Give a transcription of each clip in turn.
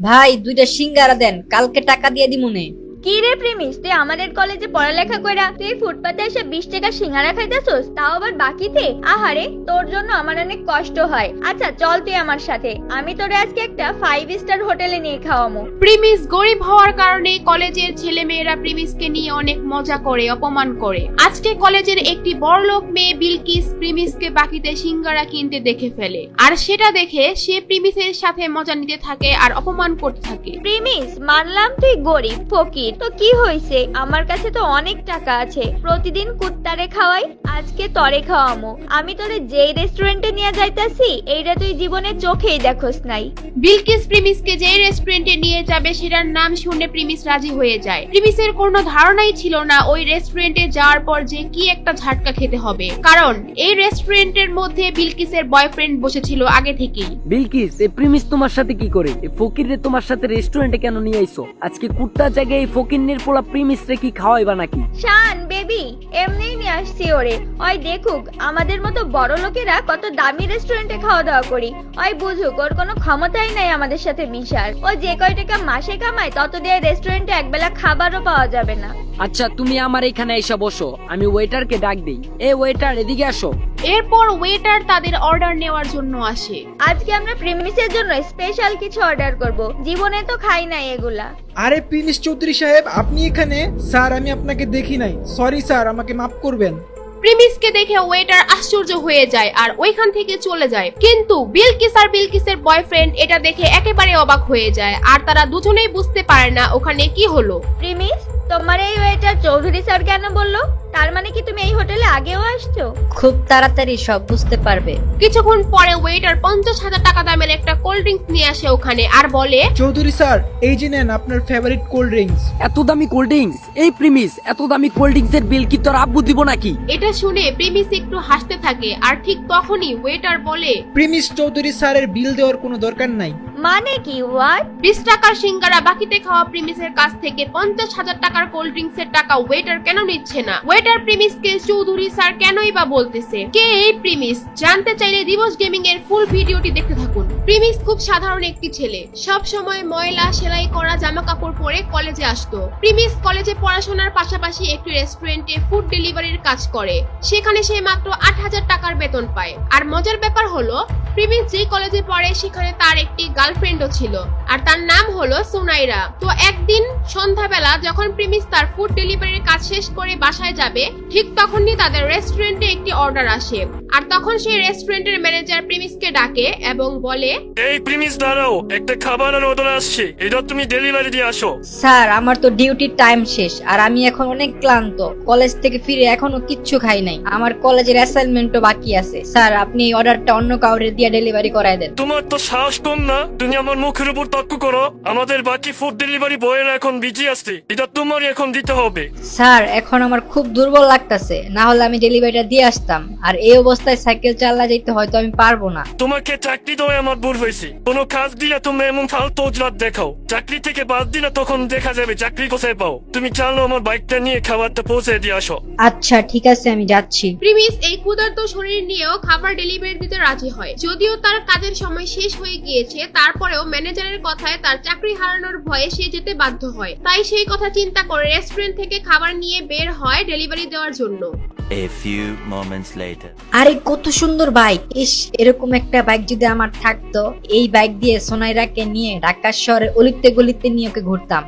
ভাই দুইটা সিঙ্গারা দেন কালকে টাকা দিয়ে দিমুনে। কি রে প্রেমিস? তুই আমাদের কলেজে পড়ালেখা কইরা তুই ফুটপাতে এসে বিশ টাকা সিঙ্গারা খাইতেছস? তাও আবার বাকিতে? আহারে তোর জন্য আমার অনেক কষ্ট হয়। আচ্ছা চল তুই আমার সাথে। আমি তোরে আজকে একটা ফাইভ স্টার হোটেলে নিয়ে খাওয়ামো। প্রিমিস গরিব হওয়ার কারণে কলেজের ছেলে মেয়েরা প্রিমিসকে নিয়ে অনেক মজা করে অপমান করে। আজকে কলেজের একটি বড়লোক মেয়ে বিলকিস প্রিমিসকে বাকিতে সিঙ্গারা কিনতে দেখে ফেলে। আর সেটা দেখে সে প্রিমিসের সাথে মজা নিতে থাকে আর অপমান করতে থাকে। প্রেমিস মানলাম তুই গরিব ফকির। তো কি হইছে আমার কাছে তো অনেক টাকা আছে। প্রতিদিন কুত্তারে খাওয়াই আজকে তরে খাওয়ামো। আমি তোরে যেই রেস্টুরেন্টে নিয়ে যাইতাছি এইটা তুই জীবনে চোখেই দেখোস নাই। বিলকিস প্রিমিসকে যে রেস্টুরেন্টে নিয়ে যাবে সেটার নাম শুনে প্রিমিস রাজি হয়ে যায়। প্রিমিসের কোনো ধারণাই ছিল না ওই রেস্টুরেন্টে যাওয়ার পর যে কি একটা ঝাটকা খেতে হবে। কারণ এই রেস্টুরেন্টের মধ্যে বিলকিসের বয়ফ্রেন্ড বসেছিল আগে থেকেই। বিলকিস এই প্রিমিস তোমার সাথে কি করে? এই ফকিরে তোমার সাথে রেস্টুরেন্টে কেন নিয়ে আইছো আজকে কুর্তার জায়গায় এই ফকিরনের পোলা প্রিমিস রে কি খাওয়াইবা নাকি? শান বেবি এমনিই নিয়ে আসছি ওরে। ওই দেখুক আমাদের মতো বড় লোকেরা কত দামি রেস্টুরেন্টে খাওয়া দাওয়া করি। ওই বুঝুক ওর কোনো ক্ষমতাই নাই আমাদের সাথে মিশার। ও যে কয় টাকা মাসে কামায় তত দিয়ে রেস্টুরেন্টে একবেলা খাবারও পাওয়া যাবে না। আচ্ছা তুমি আমার এখানে এসে বসো আমি ওয়েটারকে ডাক দেই। এ ওয়েটার এদিকে আসো। এরপর ওয়েটার তাদের অর্ডার নেওয়ার জন্য আসে। আজকে আমরা প্রেমিসের জন্য স্পেশাল কিছু অর্ডার করব। জীবনে তো খাই নাই এগুলা। আরে প্রিমিস চৌধুরী সাহেব আপনি এখানে? স্যার আমি আপনাকে দেখি নাই। সরি স্যার আমাকে মাফ করবেন। প্রিমিসকে দেখে ওয়েটার আশ্চর্য হয়ে যায় আর ওইখান থেকে চলে যায়। কিন্তু বিলকিস আর বিলকিসের বয়ফ্রেন্ড এটা দেখে একেবারে অবাক হয়ে যায় আর তারা দুজনেই বুঝতে পারে না ওখানে কি হলো। প্রিমিস তোমার এই ওয়েটার চৌধুরী স্যার কেন বলল? তার মানে কি তুমি এই হোটেলে আগেও আসছো? খুব তাড়াতাড়ি সব বুঝতে পারবে। কিছুক্ষণ পরে ওয়েটার পঞ্চাশ হাজার টাকা দামের একটা কোল্ড ড্রিঙ্কস নিয়ে আসে ওখানে আর বলে চৌধুরী স্যার এই যে নেন আপনার ফেভারিট কোল্ড ড্রিঙ্কস এত দামি কোল্ড ড্রিঙ্কস এই প্রিমিস এত দামি কোল্ড ড্রিঙ্কস এর বিল কি তোর আব্বু দিব নাকি? এটা শুনে প্রিমিস একটু হাসতে থাকে আর ঠিক তখনই ওয়েটার বলে প্রিমিস চৌধুরী স্যারের বিল দেওয়ার কোনো দরকার নাই। মানে কি হোয়াট বিশ টাকার সিঙ্গারা বাকিতে খাওয়া প্রিমিসের কাছ থেকে পঞ্চাশ হাজার টাকার কোল্ড ড্রিঙ্কস এর টাকা ওয়েটার কেন নিচ্ছে না? ওয়েটার প্রিমিসকে চৌধুরী স্যার কেনই বা বলতেছে? কে এই প্রিমিস জানতে চাইলে দিবস গেমিং এর ফুল ভিডিওটি দেখতে থাকুন। প্রিমিস খুব সাধারণ একটি ছেলে। সব সময় ময়লা সেলাই করা জামা কাপড় পরে কলেজে আসতো। প্রিমিস কলেজে পড়াশোনার পাশাপাশি একটি রেস্টুরেন্টে ফুড ডেলিভারির কাজ করে। সেখানে সে মাত্র আট হাজার টাকার বেতন পায়। আর মজার ব্যাপার হলো প্রিমিস যে কলেজে পড়ে, সেখানে তার একটি গার্লফ্রেন্ডও ছিল আর তার নাম হলো সুনাইরা। তো একদিন সন্ধ্যাবেলা যখন প্রিমিস তার ফুড ডেলিভারির কাজ শেষ করে বাসায় যাবে ঠিক তখনই তাদের রেস্টুরেন্টে একটি অর্ডার আসে। আর তখন সেই রেস্টুরেন্টের ম্যানেজার প্রিমিসকে ডাকে এবং বলে এই প্রিমিস দাঁড়াও একটা খাবারের অর্ডার আসছে। এটা তুমি ডেলিভারি দিয়ে আসো। স্যার আমার তো ডিউটির টাইম শেষ আর আমি এখন অনেক ক্লান্ত। কলেজ থেকে ফিরে এখনও কিচ্ছু খাই নাই। আমার কলেজের অ্যাসাইনমেন্টও বাকি আছে। স্যার আপনি এই অর্ডারটা অন্য কাউরে দিয়ে ডেলিভারি করায় দেন। তোমার তো সাহস কম না? তুমি আমার মুখের উপর তর্ক করো। আমাদের বাকি ফুড ডেলিভারি বয়ের এখন বিজি আসছে এটা তোমারই এখন দিতে হবে। স্যার এখন আমার খুব দুর্বল লাগতাছে। না হলে আমি ডেলিভারিটা দিয়ে আসতাম। আর এই অবস্থায় সাইকেল চালা যেতে হয়তো আমি পারব না। তোমাকে চাকরি দেওয়া আমার ভুল হয়েছে। কোনো কাজ দিলে তুমি এমন ফালতু অজলাত দেখাও। চাকরি থেকে বাদ দিলে তখন দেখা যাবে চাকরি কোথায় পাও। তুমি চালো আমার বাইকটা নিয়ে খাবারটা পৌঁছে দিয়ে আসো। আচ্ছা ঠিক আছে আমি যাচ্ছি। প্রিমিস এই ক্ষুধার্ত শরীর নিয়েও খাবার ডেলিভারি দিতে রাজি হয়। যদিও তার কাজের সময় শেষ হয়ে গিয়েছে তারপরেও ম্যানেজারের কথায় তার চাকরি হারানোর ভয়ে সে যেতে বাধ্য হয়। তাই সেই কথা চিন্তা করে রেস্টুরেন্ট থেকে খাবার নিয়ে বের হয় ডেলিভারি দেওয়ার জন্য। A few moments later. আরে কত সুন্দর বাইক। ইস এরকম একটা বাইক যদি আমার থাকতো এই বাইক দিয়ে সোনাইরাকে নিয়ে ঢাকা শহরে অলিতে গলিতে নিয়ে ওকে ঘুরতাম।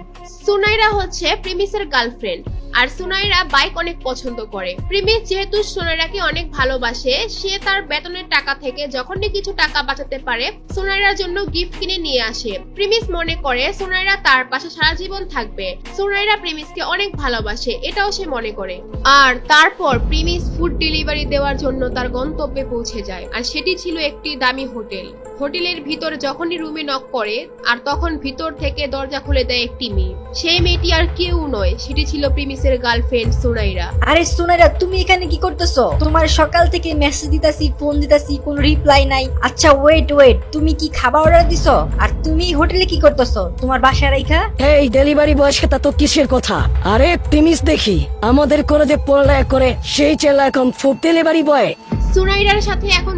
সোনাইরা হচ্ছে প্রিমিসের গার্লফ্রেন্ড। আর সোনাইরা বাইক অনেক পছন্দ করে। প্রিমিস যেহেতু সোনাইরাকে অনেক ভালোবাসে, সে তার বেতনের টাকা থেকে যখনই কিছু টাকা বাঁচাতে পারে, সুনাইরার জন্য গিফট কিনে নিয়ে আসে। প্রিমিস মনে করে সুনাইরা তার পাশে সারা জীবন থাকবে। সোনাইরা প্রিমিসকে অনেক ভালোবাসে, এটাও সে মনে করে। আর তারপর প্রিমিস ফুড ডেলিভারি দেওয়ার জন্য তার গন্তব্যে পৌঁছে যায়, আর সেটি ছিল একটি দামি হোটেল। হোটেলের ভিতর যখনই রুমে নক করে আর তখন ভিতর থেকে দরজা খুলে দেয় একটি মেয়ে। সেই মেয়েটি আর কেউ নয় সেটি ছিল প্রিমিসের গার্লফ্রেন্ড সুনাইরা। আরে সোনাইরা তুমি এখানে কি করতেছো? তোমার সকাল থেকে মেসেজ দিতাছি ফোন দিতাছি কোনো রিপ্লাই নাই। আচ্ছা ওয়েট ওয়েট তুমি কি খাবার অর্ডার দিছো? আর তুমি হোটেলে কি করতেছো? তোমার বাসা রাইখা? এই ডেলিভারি বয়স তা তো কিসের কথা? আরে প্রিমিস দেখি আমাদের কলেজে পড়ালেখা করে সেই চেলা এখন ফুড ডেলিভারি বয় সুনাইরার সাথে এখন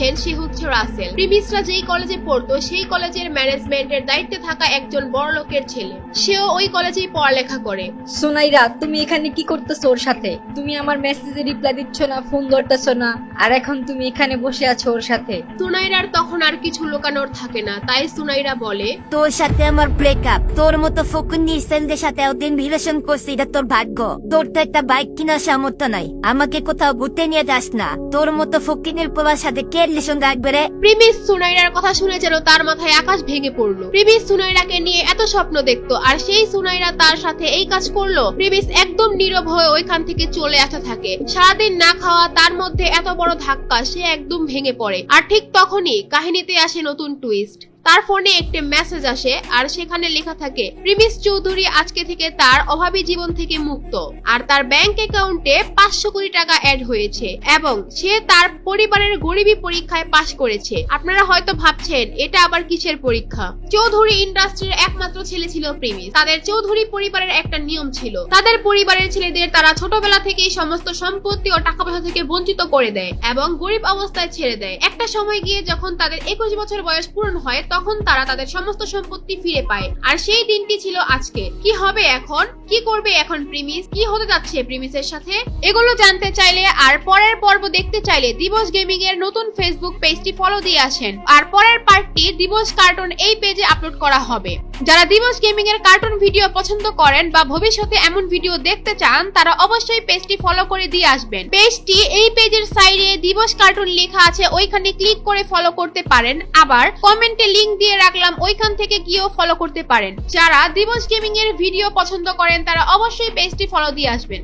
যাকে দেখছেন সে হচ্ছে রাসেল। প্রিমিসরা যেই কলেজে পড়তো সেই কলেজের ম্যানেজমেন্টের দায়িত্বে থাকা একজন বড় লোকের ছেলে। সেও ওই কলেজেই পড়ালেখা করে। সোনাইরা তুমি এখানে কি করতেছো ওর সাথে? তুমি আমার মেসেজে রিপ্লাই দিচ্ছ না ফোন ধরতেছো না আর এখন তুমি এখানে বসে আছো ওর সাথে? সুনাইরার তখন আর কিছু লুকানোর থাকে না তাই সুনাইরা বলে তোর সাথে আমার ব্রেকআপ তোর মতো ফকুন্নি সেলদের সাথে ওদিন রিলেশন করছি এটা তোর ভাগ্য। তোর তো একটা বাইক কেনার সামর্থ্য নাই আমাকে কোথাও ঘুরতে নিয়ে যাস না। তোর মতো ফকিনের পোলার সাথে কে রিলেশন রাখবে রে প্রিমিস সুনাইরার কথা শুনে যেন তার মাথায় আকাশ ভেঙে পড়ল। প্রিমিস সুনাইরাকে নিয়ে এত স্বপ্ন দেখতো, আর সেই সুনাইরা তার সাথে এই কাজ করল। প্রিমিস একদম নীরব হয়ে ওইখান থেকে চলে আসতে থাকে। সারাদিন না খাওয়া, তার মধ্যে এত বড় ধাক্কা, সে একদম ভেঙে পড়ে। আর ঠিক তখনই কাহিনীতে আসে নতুন টুইস্ট তার ফোনে একটি মেসেজ আসে আর সেখানে লেখা থাকে, প্রিমিস চৌধুরী আজকে থেকে তার অভাবী জীবন থেকে মুক্ত। আর তার ব্যাংক অ্যাকাউন্টে পাঁচশো কোটি টাকা অ্যাড হয়েছে এবং সে তার পরিবারের গরিবী পরীক্ষায় পাশ করেছে। আপনারা হয়তো ভাবছেন, এটা আবার কিসের পরীক্ষা? চৌধুরী ইন্ডাস্ট্রির একমাত্র ছেলে ছিল প্রিমিস। তাদের চৌধুরী পরিবারের একটা নিয়ম ছিল। তাদের পরিবারের ছেলেদের তারা ছোটবেলা থেকেই সমস্ত সম্পত্তি ও টাকা পয়সা থেকে বঞ্চিত করে দেয় এবং গরিব অবস্থায় ছেড়ে দেয়। একটা সময় গিয়ে যখন তাদের একুশ বছর বয়স পূরণ হয় তখন তারা তাদের সমস্ত সম্পত্তি ফিরে পায়। আর সেই দিনটি ছিল আজকে। কি হবে এখন? কি করবে এখন প্রিমিস? কি হতে যাচ্ছে প্রিমিসের সাথে? এগুলো জানতে চাইলে আর পরের পর্ব দেখতে চাইলে দিবস গেমিং এর নতুন ফেসবুক পেজটি ফলো দিয়ে আসেন। আর পরের পার্টটি দিবস কার্টুন এই পেজে আপলোড করা হবে। যারা দিবস গেমিং এর কার্টুন ভিডিও পছন্দ করেন বা ভবিষ্যতে এমন ভিডিও দেখতে চান, তারা অবশ্যই পেজটি ফলো করে দিয়ে আসবেন। পেজটি এই পেজের সাইডে দিবস কার্টুন লেখা আছে, ওইখানে ক্লিক করে ফলো করতে পারেন। আবার কমেন্টে লিংক দিয়ে রাখলাম, ওইখান থেকে গিয়েও ফলো করতে পারেন। যারা দিবস গেমিং এর ভিডিও পছন্দ করেন, তারা অবশ্যই পেজটি ফলো দিয়ে আসবেন।